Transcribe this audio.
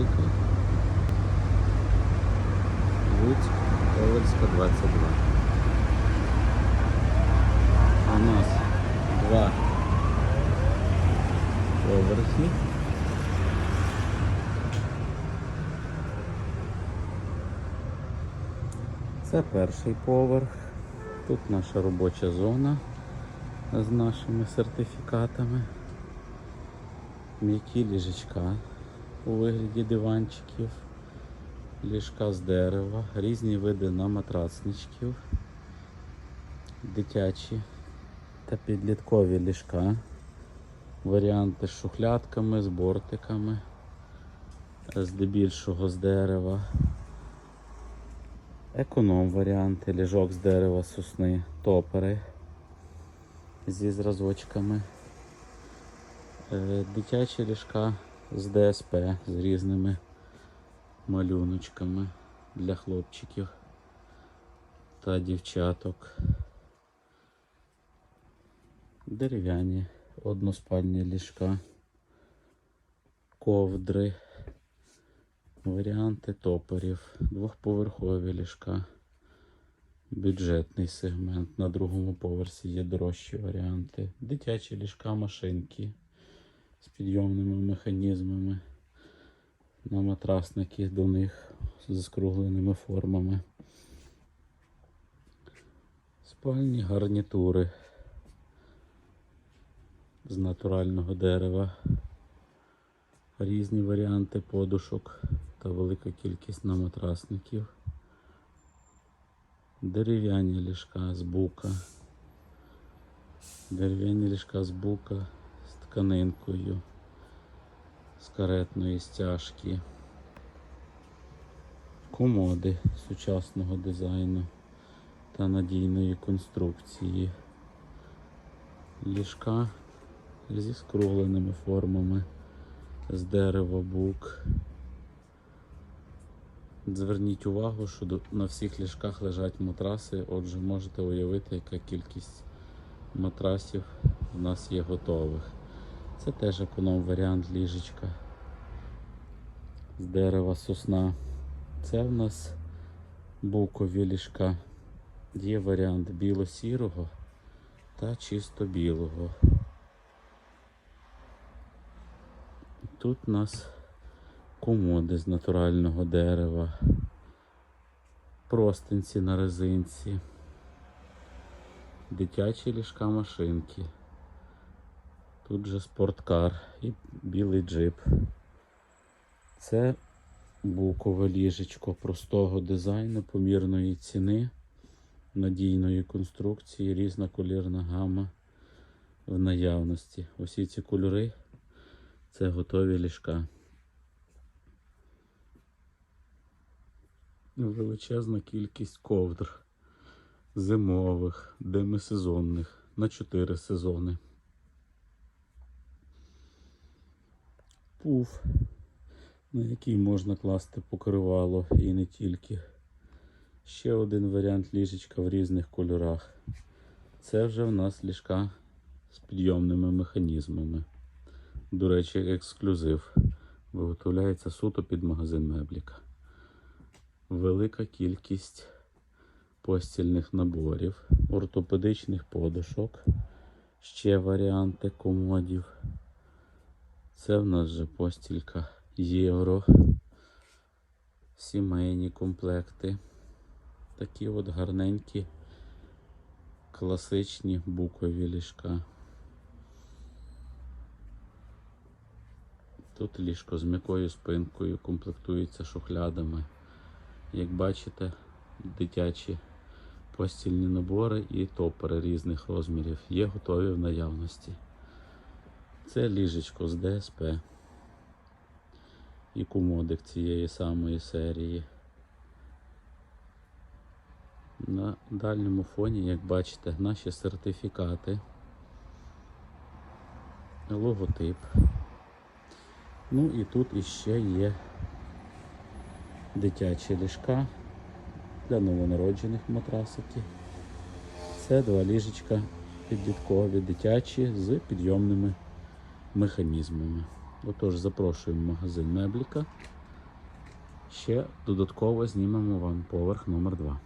Мебліка. Луцьк, Ковальська, 22. У нас два поверхи. Це перший поверх. Тут наша робоча зона з нашими сертифікатами. М'які ліжечка у вигляді диванчиків, ліжка з дерева, різні види на матрасничків, дитячі та підліткові ліжка, варіанти з шухлядками, з бортиками, здебільшого з дерева. Економ варіанти, ліжок з дерева, сосни, топери зі зразочками. Е, Дитячі ліжка з ДСП з різними малюночками для хлопчиків та дівчаток. Дерев'яні односпальні ліжка, ковдри, варіанти топорів, двохповерхові ліжка, бюджетний сегмент. На другому поверсі є дорожчі варіанти, дитячі ліжка, машинки з підйомними механізмами, на матрасники до них з скругленими формами. Спальні гарнітури з натурального дерева, різні варіанти подушок та велика кількість наматрасників, дерев'яні ліжка з бука, дерев'яні ліжка з бука тканинкою, з каретної стяжки, комоди сучасного дизайну та надійної конструкції, ліжка зі скругленими формами, з дерева бук. Зверніть увагу, що на всіх ліжках лежать матраси, отже, можете уявити, яка кількість матрасів у нас є готових. Це теж економ варіант ліжечка з дерева сосна. Це в нас букові ліжка. Є варіант біло-сірого та чисто білого. Тут у нас комоди з натурального дерева, простинці на резинці, дитячі ліжка машинки. Тут же спорткар і білий джип. Це букове ліжечко простого дизайну, помірної ціни, надійної конструкції, різна колірна гама в наявності. Усі ці кольори це готові ліжка. Величезна кількість ковдр зимових, демисезонних на 4 сезони. Пуф, на який можна класти покривало і не тільки. Ще один варіант ліжечка в різних кольорах. Це вже в нас ліжка з підйомними механізмами. До речі, ексклюзив. Виготовляється суто під магазин Мебліка. Велика кількість постільних наборів, ортопедичних подушок, ще варіанти комодів. Це в нас же постілька євро, сімейні комплекти. Такі от гарненькі, класичні букові ліжка. Тут ліжко з м'якою спинкою комплектується шухлядами. Як бачите, дитячі постільні набори і топери різних розмірів є готові в наявності. Це ліжечко з ДСП і комодик цієї самої серії. На дальньому фоні, як бачите, наші сертифікати, логотип. Ну і тут іще є дитячі ліжка для новонароджених матрасиків. Це два ліжечка підліткові, дитячі з підйомними механізмами. Отож, запрошуємо в магазин мебліка. Ще додатково знімемо вам поверх номер 2